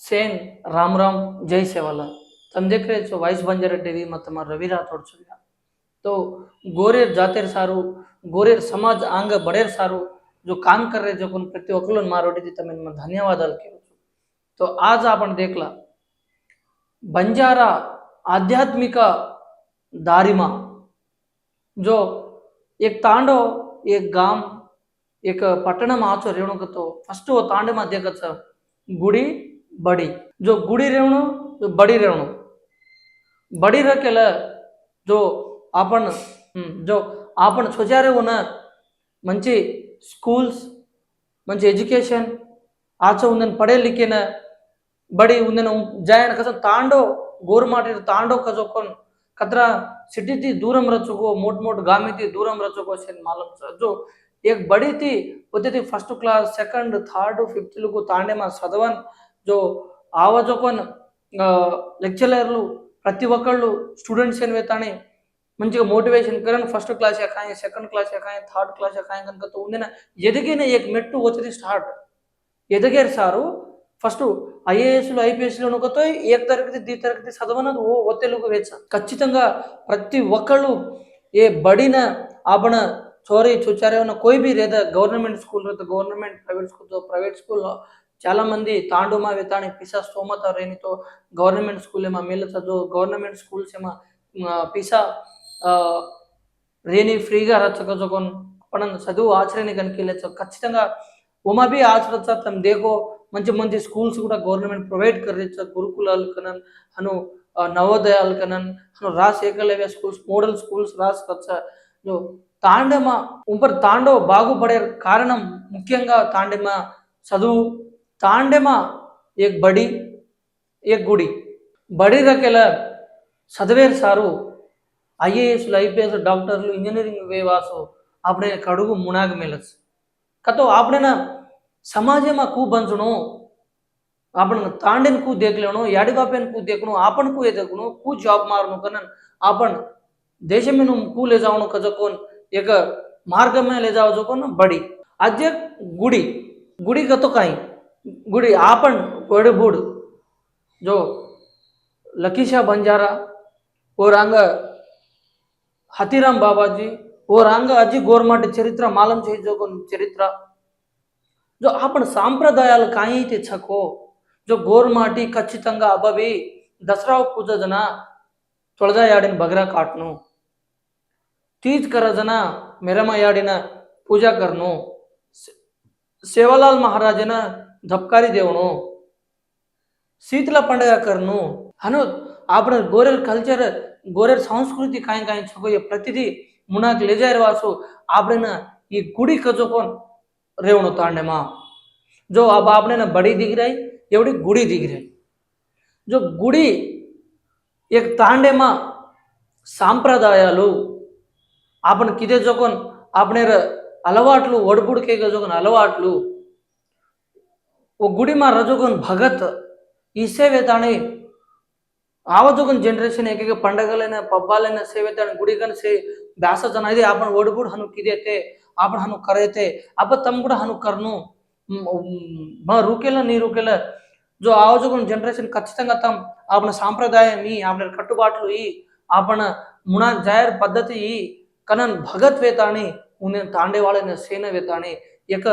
સેન રામ રામ જય સેવાલાલ તમે દેખ રહે છો વાઇસ બંજારા ટીવીમાં તમારો રવિ રાઠોડ છું तो गोरेर जातेर सारू, गोरेर समाज आंग बड़ेर सारू, जो काम कर रहे जो प्रति अकलन मारोडी थी तमें धन्यवाद केलो तो आज आपण देखला, बंजारा आध्यात्मिक दारिमा, जो एक तांडो, एक गाम, एक पटना आचो रेणुकतो फ़र्स्ट वो तांडमा देखच गुड़ी बडी जो गुडी रेवणू जो बडी रेवणू बडी रकेला जो आपण हम्म, जो आपण स्वचारे होण మంచి స్కూల్స్ మంచి ఎడ్యుకేషన్ ఆచో ఉందని పడే లిఖిన बड़ी उन्हें जायन कसं तांडो गोरमाटी तांडो कसो कोण कतरा सिटी थी दूरम रचुको मोट मोट गामी थी दूरम रचुको शेन मालूम छ जो एक बड़ी थी होते थी first class second third fifth లకు తాండే మా చదవన్ जो ఆవాజోపన్ లెక్చరర్లు ప్రతి ఒక్కళ్ళు స్టూడెంట్స్ అని వెతానే మంచిగా మోటివేషన్ కరెన్ ఫస్ట్ క్లాస్ ఎక్కాయి సెకండ్ క్లాస్ ఎక్కాయి థర్డ్ క్లాస్ ఎక్కాయి కనుక తో ఉందిన ఎదిగిన ఏక్ మెట్టు వచ్చేది స్టార్ట్ ఎదగారు సారు ఫస్ట్ ఐఏఎస్లు ఐపీఎస్లు అనుకతో ఏ తరగతి ది తరగతి చదవనది ఓ ఒత్తిళ్ళకు వేచ ఖచ్చితంగా ప్రతి ఒక్కళ్ళు ఏ బడిన ఆపణ చోరీ చూచారే ఉన్న కోయి బి రేదా గవర్నమెంట్ స్కూల్ రేదా గవర్నమెంట్ ప్రైవేట్ స్కూల్ ప్రైవేట్ స్కూల్లో చాలా మంది తాండుమా వేతాని పిసా స్తోమత రేనితో గవర్నమెంట్ స్కూల్ ఏమో మేలత చదువు గవర్నమెంట్ స్కూల్స్ ఏమో పిసా రేని ఫ్రీగా రచ్చక మనం చదువు ఆచరణ కనుక ఖచ్చితంగా ఉమాబి ఆచరణ తమ దేకో మంచి మంచి స్కూల్స్ కూడా గవర్నమెంట్ ప్రొవైడ్ కర్రేచ్చ గురుకులాలు కనన్ అను నవోదయాలు కనన్ అను రాస్ ఏకలవ్య స్కూల్స్ మోడల్ స్కూల్స్ రాస్ రచ్చ. తాండమ ఉంపర్ తాండవ బాగుపడే కారణం ముఖ్యంగా తాండమ చదువు તાંડેમાં એક બડી એક గుడి బడిరకెల చదివేరు సారు ఐఏఎస్లు ఐపీఎస్ డాక్టర్లు ఇంజనీరింగ్ వేవాసు આપણે કડુગુ મુણાગ મેલસ કાં તો આપણેના સમાજમાં કુ બંધણું આપણને તાંડીને કુ દેખ લેણું યાડગાપેને કુ દેખણું આપણ કુ એ દેખણું કુ જોબ મારણું કનન આપણ దేశమేను కూ లేజావను కజకోన్ એક માર્ગમાં લેજાવ જોકોન બડી આજે ગુડી ગુડી ગતો કાંઈ గుడి ఆపన్ కోడబూడు జో જો బంజారా ఓ రాంగ హతీరామ్ బాబాజీ ఓ రాంగ అజి గోర్మట్ చరిత్ర మాలం చేయజోగన్ చరిత్ర. జో ఆపన్ సాంప్రదాయాలు కాయి తెచ్చకో జో గోర్మాటి ఖచ్చితంగా అబవి దసరా పూజ జన తొలదాయాడిన బగరా కాట్ను. తీజ్ కర జన మెరమయాడిన పూజాకర్ను. సేవలాల్ మహారాజన ಧಪ್ಕಾರಿ ದೇವನು ಶೀತಲ పండగకర్ను అను આપણો ગોરેલ કલ્ચર ગોરેલ સંસ્કૃતિ કાંઈ કાંઈ છો એ પ્રતિથી મુનાક લેજાર વાસો આપણે એ ગુડી કજો કોણ રેવણો તાંડેમાં જો अब આપણે બડી દીખ રહી એવડી ગુડી દીખ રહી જો గుడి એક તાંડેમાં సాంప్రదాయాలు આપણને કીધે જો કોણ આપણે అలవాట్లు ఒడిపుడికే గజోకన్ అలవాట్లు ગુડીમાં રજોગુણ ભગત ఈసేవేతాని ఆవజోగం జనరేషన్ ఏకైక పండగలైన పబ్బాలైన సేవేతాని గుడిగని సే ಬ್ಯಾಸಜನ ಇದೆ ಆಪಣ ಒಡಗೂಡ ಹನು ಕಿದೆತೆ ಆಪಣ ಹನು ಕರೆತೆ ಅಪ ತಮ್ ಕೂಡ ಹನು ಕರ್ನು మా రూకేలా నీ రూకేలా జో ఆవజోగం జనరేషన్ ఖచ్చితంగా తమ్ ఆపణ సాంప్రదాయం ఈ ఆపణ కట్టుబాట్లు ఈ ఆపణ మునా జాయర్ పద్ధతి ఈ కనన్ భగత్ వేతాని ఉనే తాండేవాళ్ళైన సేన వేతాని యొక్క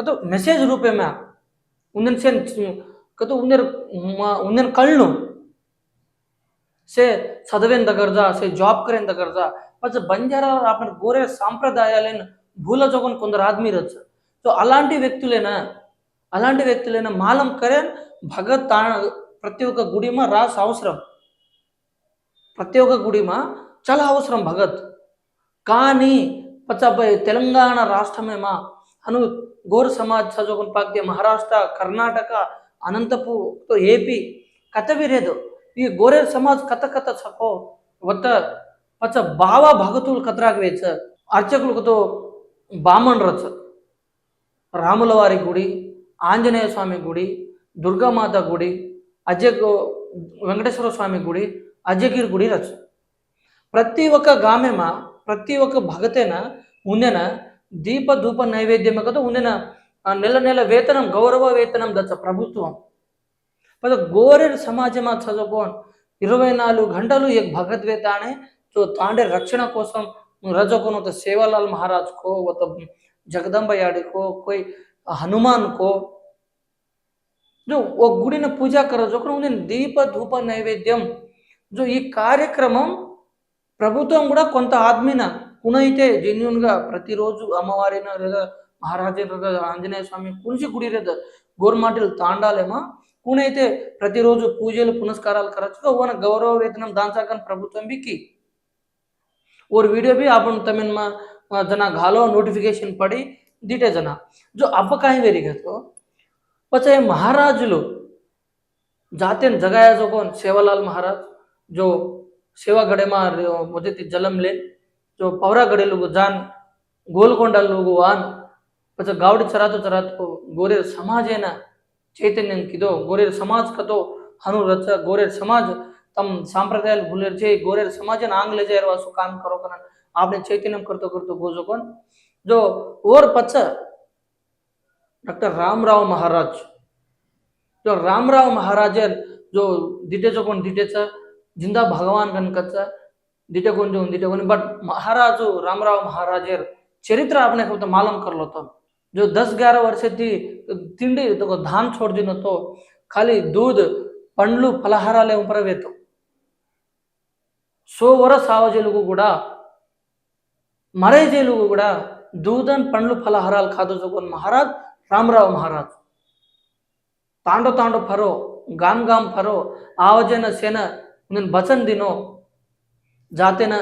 कतो मेसेज रूपे में उन्हें से कतो उन्हें उन्हें कळणं से చదివేంత గర్జా సే జాబ్ కరేంత గర్జా పచ్చ బంజారా आपण गोरे సాంప్రదాయాలను భూల జోగన్ కొందరు ఆద్మీ రచ్చ సో అలాంటి వ్యక్తులేనా అలాంటి వ్యక్తులైనా మాలం కరేన్ భగత్ తా ప్రతి ఒక్క గుడిమా రాస్ అవసరం ప్రతి ఒక్క గుడిమా చాలా అవసరం భగత్ కానీ పచ్చపై తెలంగాణ రాష్ట్రమేమా అను గోర్ సమాజ్ చదువుకుని పాక్తే మహారాష్ట్ర కర్ణాటక అనంతపూర్తో ఏపీ కథ విరేదు ఈ గోరేర్ సమాజ్ కథ కథ చకో వత్త పచ్చ బావ భగతులు కథరాకు వేచ అర్చకులతో బామన్ రచ రాముల వారి గుడి ఆంజనేయ స్వామి గుడి దుర్గామాత గుడి అజయ్ వెంకటేశ్వర స్వామి గుడి అజయగిరి గుడి రచ ప్రతి ఒక్క గామెమ ప్రతి ఒక్క భగతేన ఉందెన దీప ధూప నైవేద్యం కదా ఉండిన నెల నెల వేతనం గౌరవ వేతనం దచ్చ ప్రభుత్వం. పద గోరెర్ సమాజమా చదువుకో ఇరవై నాలుగు గంటలు ఈ భగవద్వేతానే సో తాండే రక్షణ కోసం రజకును ఒక సేవాలాల్ మహారాజ్ కో ఒక జగదంబ యాడికో కోయి హనుమాన్ కో. जो ఓ గుడిని పూజ కరో జోకరు ఉంది దీప ధూప నైవేద్యం. जो ఈ కార్యక్రమం ప్రభుత్వం కూడా కొంత ఆద్మిన कुनते जेन्यून का प्रती महाराज आंजने महाराजे आंजनेवा कुछ गोरमाटल ताँलेम कुनते प्रती रोजू पूजल पुनस्कार करवन गौरव वेतन दाचाक प्रभुत्म भी की और वीडियो भी आप जना घो नोटिफिकेशन पड़ी दिटे जना। जो अब कहीं वेरिगे तो पचे महाराज जाते जगाया जो कौन सेवालाल महाराज, जो सेवा गड़े मार मुझे जलम ले पवरा पौरागढ़ लोग जान गोलकोंडा लोग वान पचास गावड़ चरातो चरातो गोरे समाज है ना चैतन्य किदो, गोरे समाज का तो हनुरथ गोरे समाज तम सांप्रदाय भूल जे गोरे समाज ना आंग जाए वासु काम करो करना आपने चैतन्य करते करते गोजो कौन। जो और पच डॉक्टर राम महाराज, जो राम राव महाराज जो दिटे जो कौन दिटे ज़िंदा भगवान कन ದಿಟೆ ಗೊಂಜು ದಿಟೆ ಗೊಂಜು ಬಟ್ ಮಹಾರಾಜು ರಾಮರಾವ್ ಮಹಾರಾಜರು ಚರಿತ್ರೆ આપણે કહું జో దస్ કરલો તો తిండి ఒక ధాన్ વર્ષથી તિંડી તો ધાન છોડી નતો ખાલી દૂધ పండ్లు ఫలహారాలే ఉపరవేతం. సోవర సావజేలుగు కూడా మరేజేలుగు కూడా దూదన్ పండ్లు ఫలహారాలు కాదు చూకొని మహారాజ్ రామరావు మహారాజ్. తాండో తాండో ఫరో గామ్ గామ్ ఫరో ఆవజన సేన నేను బచన్ దినో जाते न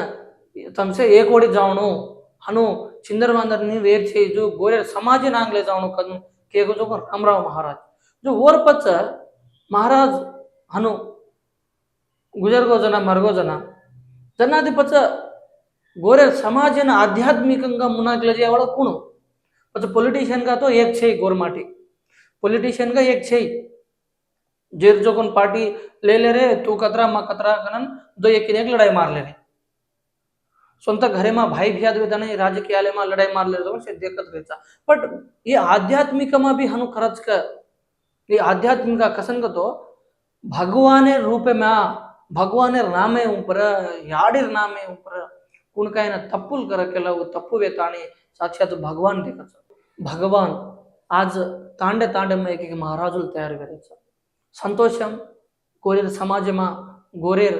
तमसे एक ओडी जावणो हनु चिंदरवांदरनी वेर చేయి गोरे समाज नांगले जावणो कदू केगो जो रामराव महाराज जो वर पच महाराज हनु गुजर गो जना मरगो जना जनादी पच गोरे समाजन आध्यात्मिकंगा मुनाकले जेवाळ कोण पच पॉलिटिशियन का तो एक छे गोरमाटी पॉलिटिशियन का एक छे जेर जो कोण पार्टी ले, रे तू कतरा मा कतरा करण दो एक एक लढाई मारले रे. स्वतः घरे मा भाई भी आदवे त्याने राजकीय आले मा लढाई मारले जो शे देखत वेचा. पण हे आध्यात्मिक मा भी हनु खरच क हे आध्यात्मिक कसंग तो भगवाने रूप मा भगवाने नामे उपर याडीर नामे उपर कोण काय ना तप्पुल कर केला व तप्पु वेताने साक्षात भगवान दिसतो भगवान आज तांडे तांडे मा एक एक महाराजुल तयार करेचा. సంతోషం గోరేర్ సమాజమా గోరేర్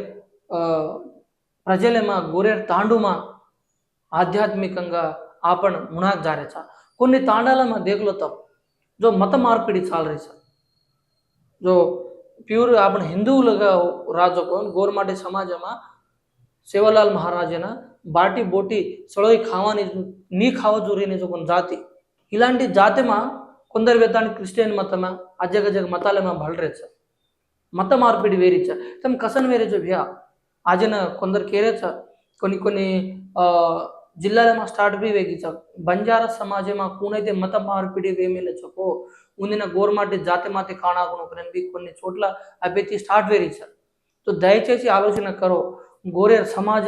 ప్రజలేమా గోరేర్ తాండుమా ఆధ్యాత్మికంగా ఆపణ మునాక్ జారేచ కొన్ని తాండాల మా దేగులతో జో మత మార్పిడి చాలరేచ జో ప్యూర్ ఆపణ హిందువులుగా రాజకోన్ గోరుమాటి సమాజమా సేవలాల్ మహారాజన బాటి బోటి సొడోయి ఖావాని నీ ఖావ జూరీని జోకొని జాతి. ఇలాంటి జాతిమా కొందరు దాన్ని ಕ್ರಿಶ್ಚಿಯನ್ ಮತನ ಅಜಗ ಜಗ ಮತಾಲೆ ಮಾ ಬಳ್ರೆ ಸರ್ మత మార్పిడి వేరిచ్చ తమ కసన్ వేరేచ భయా? ఆజన కొందరు కేరేచ కొన్ని కొన్ని జిల్లాల మా స్టార్ట్ బి వేగించ బంజార సమాజే మా కూనైతే మత మార్పిడి వేమేల చకో. ఉందిన గోర్మాటి జాతి మాతి కాణాకునొకరండి కొన్ని చోట్ల అభ్యర్థి స్టార్ట్ వేరించ సో దయచేసి ఆలోచన కరో. గోరే సమాజ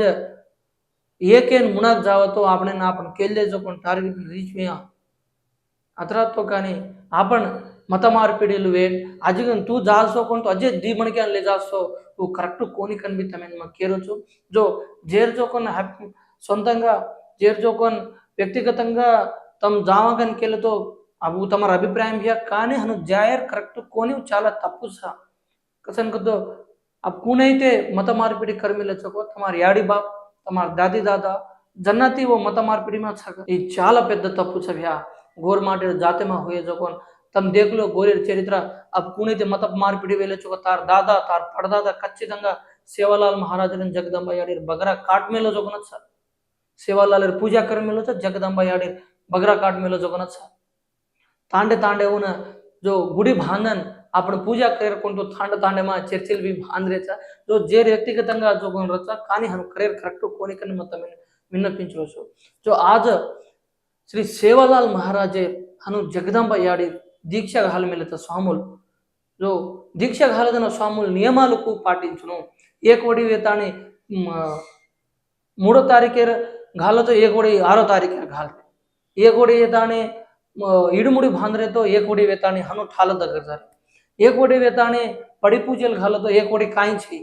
ఏకేన్ మునాక్ జావతో ఆపణ ఆపణ కేళ్ళే జోకొని టార్గెట్ రీచ్ మేయా? हथरातों కానీ नहीं మత మార్పిడిలు వే. అజిగన్ తూ జాల్సో కొంత అజే దీమణికి అని లే జాల్సో. నువ్వు కరెక్ట్ కోని కనిపిస్తామని మాకు కేరొచ్చు జో జోకొన్ సొంతంగా జోకొన్ వ్యక్తిగతంగా తమ జామగన్ కేళ్ళతో అవు తమ అభిప్రాయం హియా కానీ అను జాయర్ కరెక్ట్ కోని చాలా తప్పు సా. కసన్ కసన్కతో ఆ కూనైతే మత మార్పిడి కర్మిలచకో తమ యాడి బాబ్ తమ దాది దాదా జన్నతి ఓ మత మార్పిడి మా ఈ చాలా పెద్ద తప్పు చవ్యా गोर मटे जाते में हुए जो तम देख लो गोर चरित्र। अब कुणी मतप मारपीट वे तार दादा, तार फटदादा खचिता सेवालाल महाराज जगदम्बा याडीर बगरा काट मेलो जगनत सर अच्छा। सेवालाल पूजा कर मेलो अच्छा, जगदम्बा याडीर बगरा काट मेलो जगनत सर अच्छा। तांडे तांडे उन जो गुड़ी भांगन अपन पूजा करेर को तो थांड तांडे मा चर्चिल भी भांद रे जो जे व्यक्तिगत जो रचा का हम करेर खरक्टू को मत मिन्न पिंच जो आज శ్రీ ಸೇವಾಲಾಲ್ మహారాజే ಅನು జగదాంబ యాడి దీక్షగాల మిలిత స్వాములు. లో దీక్షగాలదన స్వాముల నియమాలకు పాటించును. ఏకోడి వేతాని మూడో తారీఖేర ఘాలతో ఏకోడి ఆరో తారీఖేర ఘాల ఏకోడి వేతాని ఇడుముడి భాంద్రేతో ఏకోడి వేతాని హను ఠాల దగ్గర జారి ఏకోడి వేతాని పడి పూజలు ఘాలతో ఏకోడి కాయించి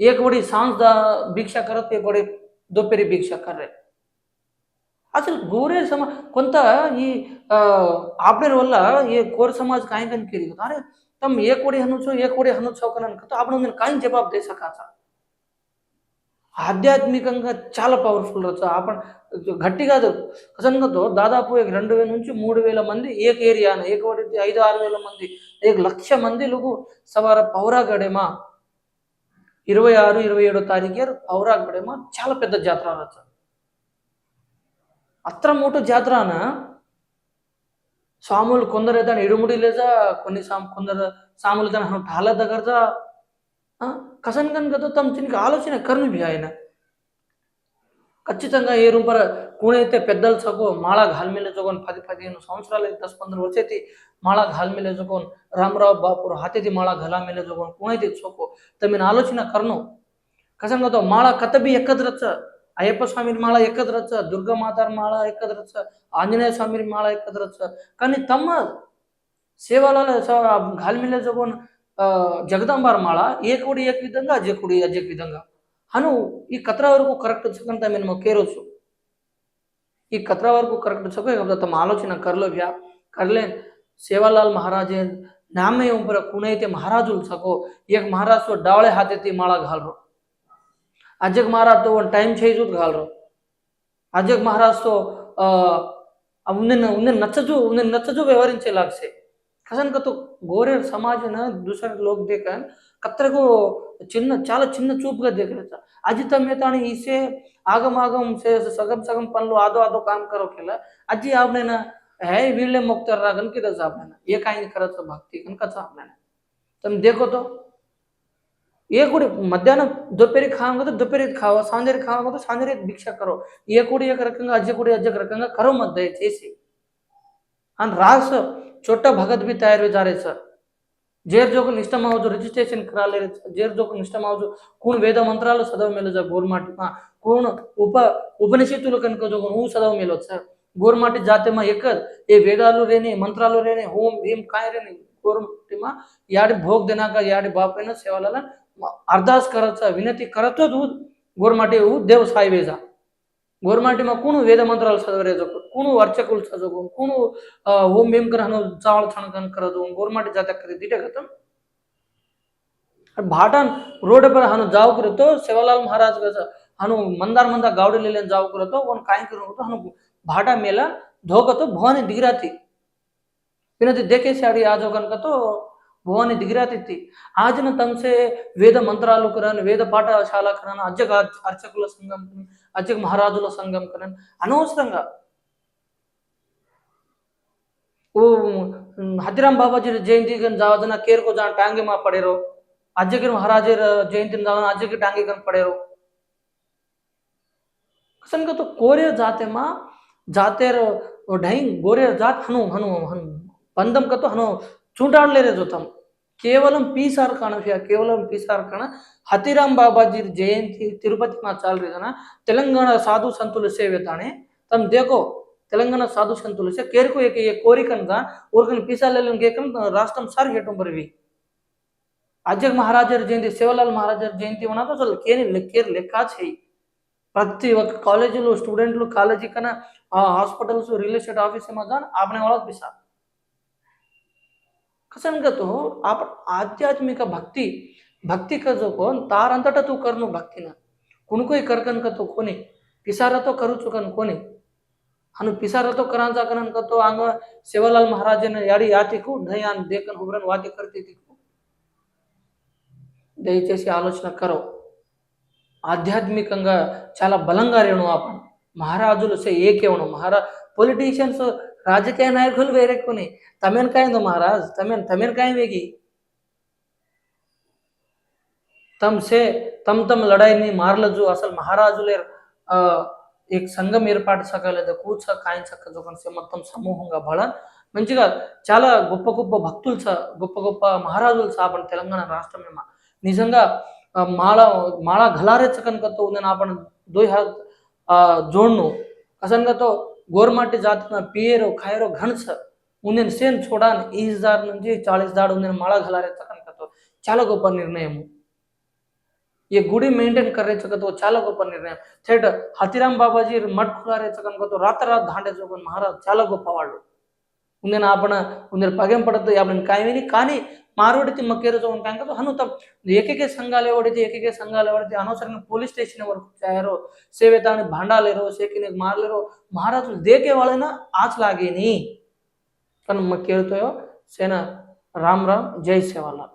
ఏకోడి సాంస్ దా భిక్ష కరత్ ఏకోడి దొప్పరి భిక్ష కర్రే అసలు గోరే సమాజ్ కొంత ఈ ఆపేర్ వల్ల ఏ కోర సమాజ్ కాయకానికి అరే తమ్ ఏ కోడి హనుచో ఏ కోడి హనుచో కనుక అప్పుడు నేను కాయం జవాబు దేశా కాసా ఆధ్యాత్మికంగా చాలా పవర్ఫుల్ వచ్చు ఆపణ గట్టి కాదు. కసంగతో దాదాపు రెండు వేల నుంచి మూడు వేల మంది ఏక ఏరియాన ఏకవటి ఐదు ఆరు వేల మంది ఏక లక్ష మంది లుగు సవార పౌరా గడేమా ఇరవై ఆరు ఇరవై ఏడో తారీఖు పౌరా గడేమా చాలా పెద్ద జాతర రచ అత్రమూటు జాతరాన? ಸ್ವಾಮುಲು ಕೊಂದರೆ ದಾನ ಇಡುಮುಡಿಲೇಜ ಕೊನೆ ಸಾಮ್ ಕೊಂದರ ಸಾಮುಲು ದಾನ ಹನು ಠಾಲ ದಗರ್ಜ కసన్గన్ కదా తమ తినికి ఆలోచన కర్ను ఆయన. ఖచ్చితంగా ఏ రూపర కూనైతే పెద్దలు సగో మాళా ఘాల్మిలే జోగోన్ పది పదిహేను సంవత్సరాలు దస్ పంద్ర వచ్చేది మాళా ఘాల్మిలే జోగోన్ రామరావు బాపూర్ హాతేది మాళా ఘలామిలే జోగోన్ కూనైతే చోకో తమ ఆలోచన కర్ను కసంగతో మాళా కథ కతబి ఎక్కద్రచ్చ? ಅಯ್ಯಪ್ಪ ಸ್ವಾಮಿ ಮಾಳ ಎಕ್ಕದ್ರಚ್ಚ ದುರ್ಗಾ ಮಾತಾರ ಮಾಳ ಎಕ್ಕದ್ರಚ್ಚ ಆಂಜನೇಯ ಸ್ವಾಮಿ ಮಾಳ ಎಕ್ಕದ್ರಚ್ಚ కానీ తమ్మ సేవలలో గాలిమిల్ల జగోన్ జగదాంబార్ మాళ ఏకుడి ఏక విధంగా అజకుడి అజక్ విధంగా అను ఈ కత్ర వరకు కరెక్ట్ వచ్చకంత మేము ఒకేరోజు ఈ కత్ర వరకు కరెక్ట్ వచ్చక తమ ఆలోచన కర్లోవ్య కర్లే సేవాలాల్ మహారాజే नामे ऊपर कुणैते महाराजुल सको एक महाराज तो डावळे हाते ती माळा घालरो अजग महाराज तो ಒಂದು ಟೈಮ್ ಚೇಂಜ್ घालरो अजग महाराज तो उन्हें उन्हें नचजो उन्हें नचजो व्यवहरिंचे लागसे కసన్ కతో గోరే సమాజన दूसरे लोग देखन కత్ర को చిన్న చాలా చిన్న చూపుగా देखरेचा आजी तमे ताणी इसे आगम आगम से सगम सगम पनलो आदो आदो काम करो केला आजी आपने ना है वीरले मुक्तर रागन की दस आपने ना ये काही करत भक्ती कन कचा आपने तुम देखो तो एक गुड़ी మధ్యాహ్నం దొప్పెరి ఖాం కదా దొప్పెరి ఖావ సాంజరి ఖాం కదా సాంజరి భిక్ష కరో. ఏ కూడి ఏక రకంగా అజ్జ కూడి అజ్జ రకంగా కరో మధ్య దయచేసి. అని రాసు చొట్ట భగత్ బి తయారు జారే సార్. జేర్ జోకులు ఇష్టమవచ్చు రిజిస్ట్రేషన్ రాలేదు జేర్ జోకులు ఇష్టమవచ్చు కూను వేద మంత్రాలు చదవ మేలదు సార్ గోరుమాటి కూను ఉప ఉపనిషత్తులు కనుక జోకును ఊ చదవ మేలొచ్చు సార్. గోరుమాటి జాతేమా ఎక్కదు? ఏ వేదాలు రేని మంత్రాలు రేని హోం ఏం కాయ రేని గోరుమాటిమా? యాడి భోగ్ దినాక యాడి బాపైన సేవల अरदास कराचा विनती करत गोरमाटे देव साहिबे जा गोरमाटे में कुण वेद मंत्र सदवरे जो कुण भीम ग्रहण चाल छणकन कर दो गोरमाटे जाता करे दीटे खत्म भाटन रोड पर हनु जाओ करे तो सेवालाल महाराज का हनु मंदार मंदा गावड़े ले जाओ करे तो वन काय करो तो हनु भाटा मेला धोक तो भवानी दिगरा थी विनती देखे साड़ी आजोगन का तो భవాని దిగిరాతిత్తి ఆజన తమసే వేద మంత్రాలు కరన్ వేద పాఠశాల కరన్ అజ్జక అర్చకుల సంఘం అజ్జక మహారాజుల సంఘం కరన్ అనవసరంగా वो हतिराम बाबाजी जयंती कन जावजना केर को जान टांगे मा पड़ेरो अजय महाराज जयंती जावना अजय के टांगे कन पड़ेरो कसन का तो कोरे जाते मा जाते रो ढाई गोरे जात हनु हनु हनु पंदम का तो हनु చూడాడలేరే చూద్దాం కేవలం పీసార్ కానఫియా కేవలం పీసార్ కాన హతిరామ్ బాబాజీ జయంతి తిరుపతి మా చాలరేదన తెలంగాణ సాధు సంతుల సేవ తానే తమ దేకో తెలంగాణ సాధు సంతుల సే కేరుకు ఏ కోరికనగా ఊరికని పీసాలను కేకం రాష్ట్రం సార్ హేటం పరివి అజగ్ మహారాజర్ జయంతి శివలాల్ మహారాజర్ జయంతి ఉన్నదో అసలు కేని లెక్కేరు లెక్క చేయి. ప్రతి ఒక్క కాలేజీలో స్టూడెంట్లు కాలేజీ కన్నా హాస్పిటల్స్ రియల్ ఎస్టేట్ ఆఫీస్ ఏమో కానీ ఆపనే వాళ్ళకి పిసారు అసంగతో ఆధ్యాత్మిక భక్తి భక్తి కజుకొని తారంతట తూ కరును భక్తిన కుణుకోయి కరకనకతో కొని పిసారతో కరుచుకను కొని అను పిసారతో కరాంచాకనకతో ఆంగ శివలాల్ మహారాజన యాడి యాతికు దయాన్ దేకన్ హుబ్రన్ వాతి కరితే దయచేసి ఆలోచన కరో ఆధ్యాత్మికంగా చాలా బలంగా రేణు ఆపం మహారాజులు ఏకేవను మహారా పొలిటీషియన్స్ ರಾಜಕೀಯ ನಾಯಕರು ಬೇರೆ ಕೊನೆ ತಮೆನ್ಕಾಯಿಂದು ಮಹಾರಾಜ್ ತಮೆನ್ ತಮೆನ್ಕಾಯಿ ಬೇಗಿ తమ్సే తమ్ తమ్ లడాయిని మార్లజు అసలు మహారాజులే ఏక్ సంఘం ఏర్పాటు సక లేదా కూర్చ కాయించక జోకన్సే మొత్తం సమూహంగా బళ. మంచిగా చాలా గొప్ప గొప్ప భక్తులు గొప్ప గొప్ప మహారాజులు సాపన తెలంగాణ రాష్ట్రమేమ నిజంగా మాళ మాళ గలారెచ్చకనకతో ఉందని ఆపణ దోయ్ జోడ్ను. కసన్గతో ગોરમાટી જાતના ಪಿಯೇರೋ ಖಾಯರೋ ઘણસ ઉનેન સેન છોડાન 20000 નું 40 દાડ ઉનેન માળા ઘલારે ચકંતો ચાલકો પર નિર્ણય હું ये गुड़ी मेंटेन कर रहे चकत वो चालक ऊपर निर्णय थेट हाथीराम बाबा जी मठ खुला रहे चकन को तो रात रात धांडे चौकन महाराज चालक को पवाड़ लो ಮುಂದಿನ ಆಪಣ ಒಂದಿನ ಪಗೆ ಪಡದ್ದು ಯಾವನ ಕಾಯಿವಿನಿ ಕಾನಿ ಮಾರುಡಿತಿ ಮಕ್ಕೇರದು ಅಂತ ಹನುತ ಏಕೈಕ సంఘాలు ಹೊಡಿತಿ ಏಕೈಕ సంఘాలు ಹೊಡಿತಿ అనవసరంగా పోలీస్ స్టేషన్ వరకు చేయారు సేవేతాన్ని భాండాలేరో సేకిని మారలేరో మహారాజు దేకే వాళ్ళైనా ఆచలాగేని తను మక్కేరుతాయో సేన రామ్ రామ్ జై సేవాలా